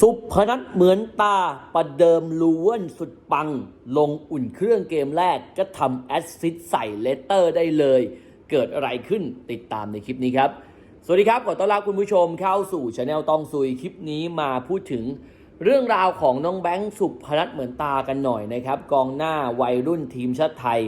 สุพนัทเหมือนตาประเดิมลูเวนสุดปัง ลงอุ่นเครื่องเกมแรกก็ทำแอสซิสใส่เลตเตอร์ได้เลย เกิดอะไรขึ้นติดตามในคลิปนี้ครับ สวัสดีครับ ขอต้อนรับคุณผู้ชมเข้าสู่ช anel ตองซุยคลิปนี้มาพูดถึงเรื่องราวของน้องแบงค์สุพนัทเหมือนตากันหน่อยนะครับ กองหน้าวัยรุ่นทีมชาติไทย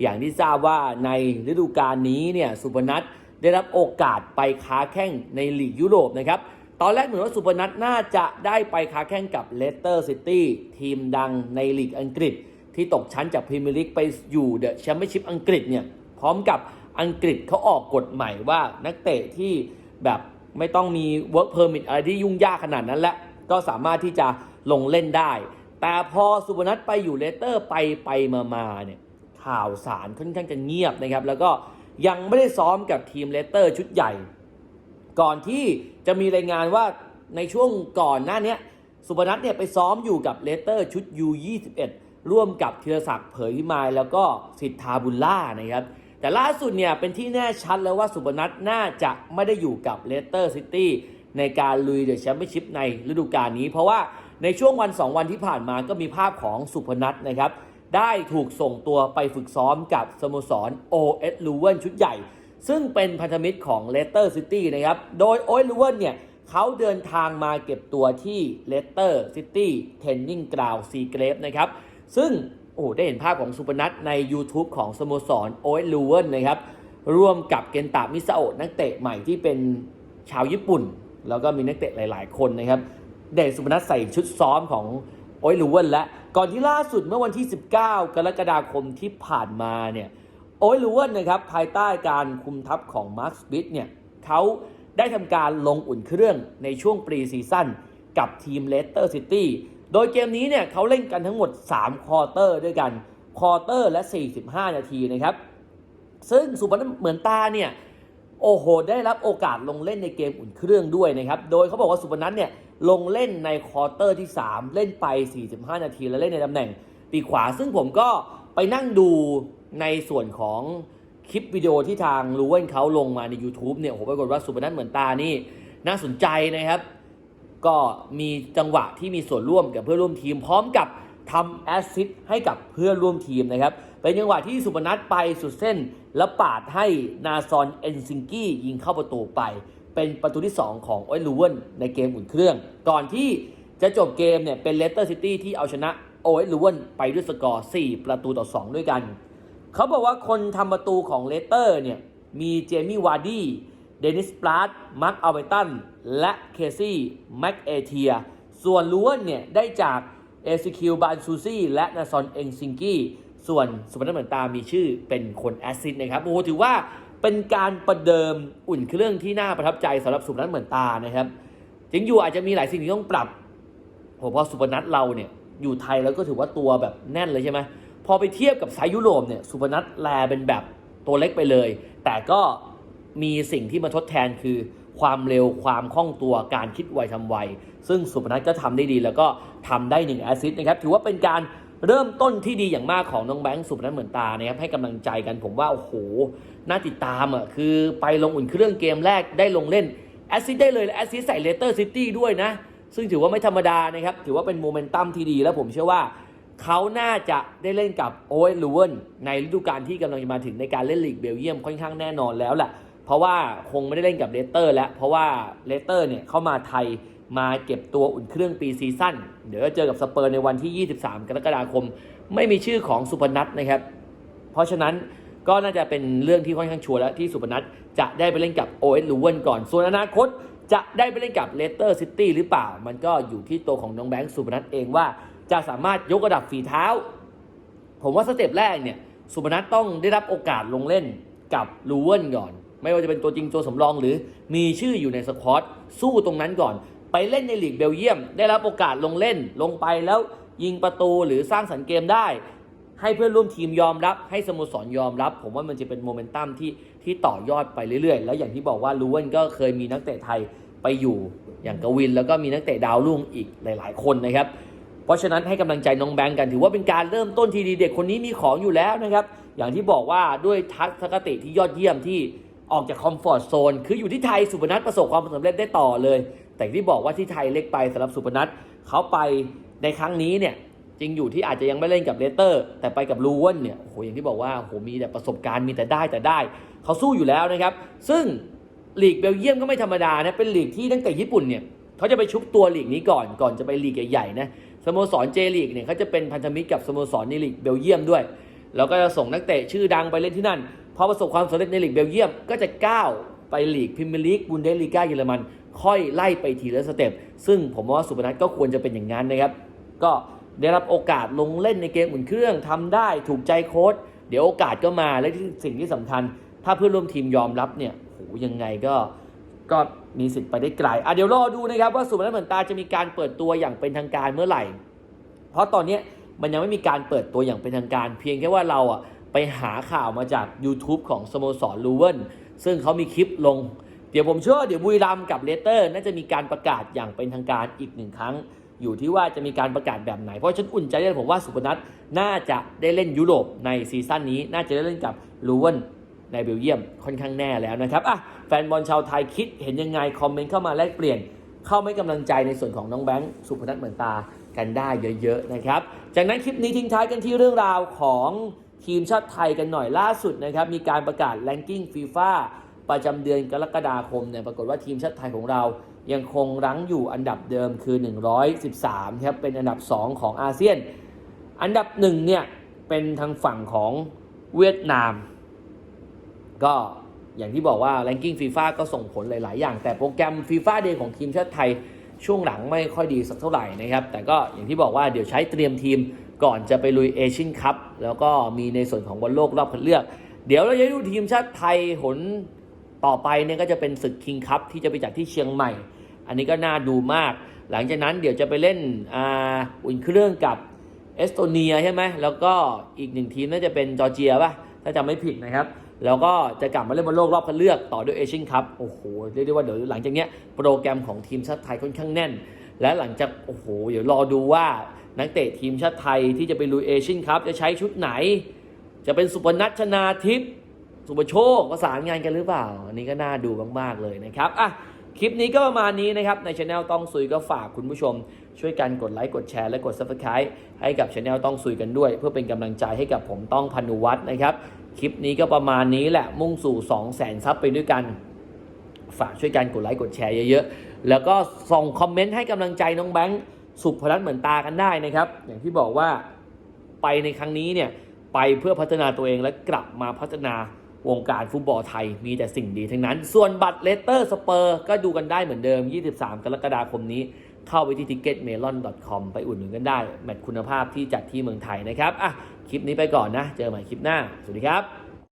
อย่างที่ทราบว่าในฤดูกาลนี้เนี่ยสุพนัทได้รับโอกาสไปค้าแข่งในลีกยุโรปนะครับ ตอนแรกเหมือนว่าสุพนัทน่าจะได้ไปค้าแข่งกับเลสเตอร์ซิตี้ทีมดังในลีกอังกฤษ ที่ตกชั้นจากพรีเมียร์ลีกไปอยู่เดอะแชมเปี้ยนชิพอังกฤษเนี่ยพร้อมกับอังกฤษเขาออกกฎใหม่ว่านักเตะที่แบบไม่ต้องมี work permit อะไรที่ยุ่งยากขนาดนั้นแล้วก็สามารถที่จะลงเล่นได้ แต่พอสุพนัทไปอยู่เลสเตอร์ไปไปมามาเนี่ยข่าวสารค่อนข้างจะเงียบนะครับแล้วก็ยังไม่ได้ซ้อมกับทีมเลสเตอร์ชุดใหญ่ ก่อนที่จะมีรายงานว่าในช่วงก่อนหน้านี้สุพนัทเนี่ยไปซ้อมอยู่กับเลสเตอร์ชุด U21 ร่วมกับธีรศักดิ์เผยพิมายแล้วก็สิทธาบุญล่านะครับ แต่ล่าสุดเนี่ยเป็นที่แน่ชัดแล้วว่าสุพนัทน่าจะไม่ได้อยู่กับเลสเตอร์ซิตี้ในการลุยเดอะแชมเปี้ยนชิพในฤดูกาลนี้ เพราะว่าในช่วงวัน 2 วันที่ผ่านมาก็มีภาพของสุพนัทนะครับ ได้ถูกส่งตัวไปฝึกซ้อมกับสโมสร OS l u w e n ชุดใหญ่ ซึ่งเป็นพันธมิตรของเลสเตอร์ซิตี้นะครับ โดยโอ l ลูเวนเนี่ยเขาเดินทางมาเก็บตัวที่เลสเตอร์ซิตี้เทนนิงกราวซีเกรฟนะครับ ซึ่งโอ้ได้เห็นภาพของสุพนัทใน YouTube ของสโมสรโอ l ลูเวนนะครับ ร่วมกับเกนตามิซาโอะนักเตะใหม่ที่เป็นชาวญี่ปุ่น แล้วก็มีนักเตะหลาย ๆ คนนะครับ เดชสุพนัทใส่ชุดซ้อมของโอ l ลูเวนและ ก่อนที่ล่าสุดเมื่อวันที่ 19 กรกฎาคมที่ผ่านมาเนี่ย โอ้ยลูเวนนะครับภายใต้การคุมทัพของมาร์คสบิทเนี่ยเขาได้ทำการลงอุ่นเครื่องในช่วงปรีซีซั่นกับทีมเลสเตอร์ซิตี้โดยเกมนี้เนี่ยเขาเล่นกันทั้งหมด 3 ควอเตอร์ด้วยกัน ควอเตอร์และ 45 นาทีนะครับ ซึ่งสุพนัทเหมือนตาเนี่ยโอ้โห ได้รับโอกาสลงเล่นในเกมอุ่นเครื่องด้วยนะครับ โดยเขาบอกว่าสุพนัทเนี่ยลงเล่นในควอเตอร์ที่ 3 เล่นไป 45 นาที แล้วเล่นในตำแหน่งปีขวา ซึ่งผมก็ไปนั่งดู ในส่วนของคลิปวิดีโอที่ทางลูเวนเขาลงมาใน YouTube เนี่ยโอ้โหปรากฏว่าสุพนัทเหมือนตานี่น่าสนใจนะครับ ก็มีจังหวะที่มีส่วนร่วมกับเพื่อนร่วมทีม พร้อมกับทำแอสซิสให้กับเพื่อนร่วมทีมนะครับ เป็นจังหวะที่สุพนัทไปสุดเส้น แล้วปาดให้นาซอนเอนซิงกี้ยิงเข้าประตูไป เป็นประตูที่ 2 ของโอ้ยลูเวนในเกมอุ่นเครื่อง ก่อนที่จะจบเกมเนี่ยเป็นเลสเตอร์ซิตี้ที่เอาชนะโอ้ยลูเวนไปด้วยสกอร์ 4 ประตูต่อ 2 ด้วยกัน เขาบอกว่าคนทำประตูของเลสเตอร์เนี่ย มีเจมี่วาร์ดี้เดนิสปลาร์ตมาร์คอัลเวตัน และเคซี่แม็กเอเทีย ส่วนลูเวนเนี่ย ได้จากเอซิคิวบานซูซี่และนาซอนเองซิงกี้ ส่วนสุพรรณเหมือนตามีชื่อเป็นคนแอสซิสนะครับ โอ้โหถือว่าเป็นการประเดิมอุ่นเครื่องที่น่าประทับใจสำหรับสุพรรณเหมือนตานะครับจริงอยู่อาจจะมีหลายสิ่งที่ต้องปรับโหเพราะสุพนัทเราเนี่ยอยู่ไทยแล้วก็ถือว่าตัวแบบแน่นเลยใช่ไหม พอไปเทียบกับไซส์ยุโรปเนี่ยสุพนัทแลเป็นแบบตัวเล็กไปเลย แต่ก็มีสิ่งที่มาทดแทนคือความเร็วความคล่องตัวการคิดไวทำไว ซึ่งสุพนัทก็ทำได้ดี แล้วก็ทำได้หนึ่งแอสซิสต์นะครับถือว่าเป็นการเริ่มต้นที่ดีอย่างมากของน้องแบงค์สุพนัทเหมือนตานะครับให้กำลังใจกันผมว่า โอ้โห น่าติดตามอะคือไปลงอุ่นเครื่องเกมแรกได้ลงเล่นแอสซิสต์ได้เลยและแอสซิสต์ใส่เลสเตอร์ซิตี้ด้วยนะ ซึ่งถือว่าไม่ธรรมดานะครับถือว่าเป็นโมเมนตัมที่ดี แล้วผมเชื่อว่า เขาน่าจะได้เล่นกับโอเวลูเวนในฤดูกาลที่กำลังจะมาถึงในการเล่นลีกเบลเยียมค่อนข้างแน่นอนแล้วแหละเพราะว่าคงไม่ได้เล่นกับเลสเตอร์ แล้วเพราะว่าเลสเตอร์เนี่ยเข้ามาไทยมาเก็บตัวอุ่นเครื่องปีซีซั่นเดี๋ยวจะเจอกับสเปอร์ในวันที่ 23 กรกฎาคม ไม่มีชื่อของสุพนัทนะครับ เพราะฉะนั้นก็น่าจะเป็นเรื่องที่ค่อนข้างชัวร์แล้วที่สุพนัทจะได้ไปเล่นกับ o s ลูเวนก่อน ส่วนอนาคตจะได้ไปเล่นกับเลสเตอร์ซิตี้หรือเปล่า มันก็อยู่ที่ตัวของน้องแบงค์สุพนัทเองว่า จะสามารถยกระดับฝีเท้า ผมว่าสเต็ปแรกเนี่ยสุพนัทต้องได้รับโอกาสลงเล่นกับลูเวนก่อน ไม่ว่าจะเป็นตัวจริงตัวสำรองหรือมีชื่ออยู่ในสควอตสู้ตรงนั้นก่อน ไปเล่นในลีกเบลเยียม ได้รับโอกาสลงเล่นลงไปแล้วยิงประตูหรือสร้างสรรค์เกมได้ ให้เพื่อนร่วมทีมยอมรับ ให้สโมสรยอมรับ ผมว่ามันจะเป็นโมเมนตัมที่ที่ต่อยอดไปเรื่อยๆ แล้วอย่างที่บอกว่าลูเวนก็เคยมีนักเตะไทยไปอยู่อย่างกวิน แล้วก็มีนักเตะดาวรุ่งอีกหลาย ๆ คนนะครับ เพราะฉะนั้นให้กำลังใจน้องแบงก์กันถือว่าเป็นการเริ่มต้นทีดีเด็กคนนี้มีของอยู่แล้วนะครับ อย่างที่บอกว่าด้วยทัศนคติที่ยอดเยี่ยมที่ออกจากคอมฟอร์ทโซนคืออยู่ที่ไทยสุพนัทประสบความสำเร็จได้ต่อเลย แต่ที่บอกว่าที่ไทยเล็กไปสำหรับสุพนัทเขาไปในครั้งนี้เนี่ยจริงอยู่ที่อาจจะยังไม่เล่นกับเลสเตอร์ แต่ไปกับลูวนเนี่ยโอ้โหอย่างที่บอกว่าโอ้โหมีแต่ประสบการณ์มีแต่ได้แต่ได้ เขาสู้อยู่แล้วนะครับ ซึ่งลีกเบลเยียมก็ไม่ธรรมดานะเป็นลีกที่ตั้งแต่ญี่ปุ่นเนี่ยเขาจะไปชุบตัวลีกนี้ก่อนก่อนจะไปลีกใหญ่ๆนะ สโมสรเจลีกเนี่ยเขาจะเป็นพันธมิตรกับสโมสรในลีกเบลเยียมด้วย แล้วก็จะส่งนักเตะชื่อดังไปเล่นที่นั่น พอประสบความสำเร็จในลีกเบลเยียม ก็จะก้าวไปลีกพรีเมียร์ลีกบุนเดสลีกาเยอรมัน ค่อยไล่ไปทีละสเต็ป ซึ่งผมว่าสุพนัทก็ควรจะเป็นอย่างนั้นนะครับ ก็ได้รับโอกาสลงเล่นในเกมอุ่นเครื่องทำได้ถูกใจโค้ช เดี๋ยวโอกาสก็มา และที่สิ่งที่สำคัญ ถ้าเพื่อนร่วมทีมยอมรับเนี่ยโหยังไงก็ ก็มีสิทธิ์ไปได้ไกลอะเดี๋ยวรอดูนะครับว่าสุพนัทเหมือนตาจะมีการเปิดตัวอย่างเป็นทางการเมื่อไหร่ เพราะตอนนี้มันยังไม่มีการเปิดตัวอย่างเป็นทางการ เพียงแค่ว่าเราอะไปหาข่าวมาจาก YouTube ของสโมสรลูเวนซึ่งเขามีคลิปลง เดี๋ยวผมเชื่อเดี๋ยวบุรีรัมกับเลสเตอร์น่าจะมีการประกาศอย่างเป็นทางการอีกหนึ่งครั้ง อยู่ที่ว่าจะมีการประกาศแบบไหน เพราะฉันอุ่นใจได้ผมว่าสุพนัทน่าจะได้เล่นยุโรปในซีซั่นนี้ น่าจะได้เล่นกับลูเวน ในเบลเยียมค่อนข้างแน่แล้วนะครับอะแฟนบอลชาวไทยคิดเห็นยังไง คอมเมนต์เข้ามาแลกเปลี่ยน เข้าไม่กำลังใจในส่วนของน้องแบงค์สุพนัทเหมือนตากันได้เยอะๆนะครับ จากนั้นคลิปนี้ทิ้งท้ายกันที่เรื่องราวของทีมชาติไทยกันหน่อยล่าสุดนะครับมีการประกาศแรงกิ้งฟีฟ่าประจำเดือนกรกฎาคมเนี่ยปรากฏว่าทีมชาติไทยของเรายังคงรั้งอยู่อันดับเดิมคือ 113ครับเป็นอันดับ 2 ของอาเซียน อันดับหนึ่งเนี่ยเป็นทางฝั่งของเวียดนาม ก็อย่างที่บอกว่า ranking FIFA ก็ส่งผลหลาย ๆ อย่าง แต่โปรแกรม FIFA Day ของทีมชาติไทยช่วงหลังไม่ค่อยดีสักเท่าไหร่นะครับ แต่ก็อย่างที่บอกว่าเดี๋ยวใช้เตรียมทีมก่อนจะไปลุยเอเชียนคัพแล้วก็มีในส่วนของบอลโลกรอบคัดเลือก เดี๋ยวเราจะดูทีมชาติไทยหนต่อไปเนี่ยก็จะเป็นศึกคิงคัพที่จะไปจัดที่เชียงใหม่ อันนี้ก็น่าดูมาก หลังจากนั้นเดี๋ยวจะไปเล่นอ่าอุ่นเครื่องกับเอสโตเนียใช่ไหมแล้วก็อีกหนึ่งทีมน่าจะเป็นจอร์เจียป่ะถ้าจำไม่ผิดนะครับ แล้วก็จะกลับมาเล่นบอลโลกรอบคัดเลือกต่อด้วยเอเชียนคัพโอ้โหเรียกได้ว่าเดี๋ยวหลังจากเนี้ยโปรแกรมของทีมชาติไทยค่อนข้างแน่น และหลังจากโอ้โหเดี๋ยวรอดูว่านักเตะทีมชาติไทยที่จะไปลุยเอเชียนคัพจะใช้ชุดไหน จะเป็นสุพนัชนาทิพย์สุปโชคประสานงานกันหรือเปล่า อันนี้ก็น่าดูมาก ๆ เลยนะครับอะคลิปนี้ก็ประมาณนี้นะครับ ในช anel ต้องซุยก็ฝากคุณผู้ชม ช่วยกันกดไลค์กดแชร์และกด subscribe ให้กับช anel ต้องซุยกันด้วย เพื่อเป็นกำลังใจให้กับผมต้องพานุวัฒน์นะครับ คลิปนี้ก็ประมาณนี้แหละมุ่งสู่ 2 0 0 0 0 0ซับไปด้วยกัน ฝากช่วยกันกดไลค์กดแชร์เยอะๆ แล้วก็ส่งคอมเมนต์ให้กำลังใจน้องแบงค์สุพนัทเหมือนตากันได้นะครับ อย่างที่บอกว่าไปในครั้งนี้เนี่ยไปเพื่อพัฒนาตัวเองและกลับมาพัฒนาวงการฟุตบอลไทยมีแต่สิ่งดีทั้งนั้น ส่วนบัตรเลสเตอร์สเปอร์ก็ดูกันได้เหมือนเดิม 23 กรกฎาคมนี้ เข้าไปที่ ticketmelon.com ไปอุดหนุนกันได้ แมตช์คุณภาพที่จัดที่เมืองไทยนะครับอะคลิปนี้ไปก่อนนะ เจอใหม่คลิปหน้า สวัสดีครับ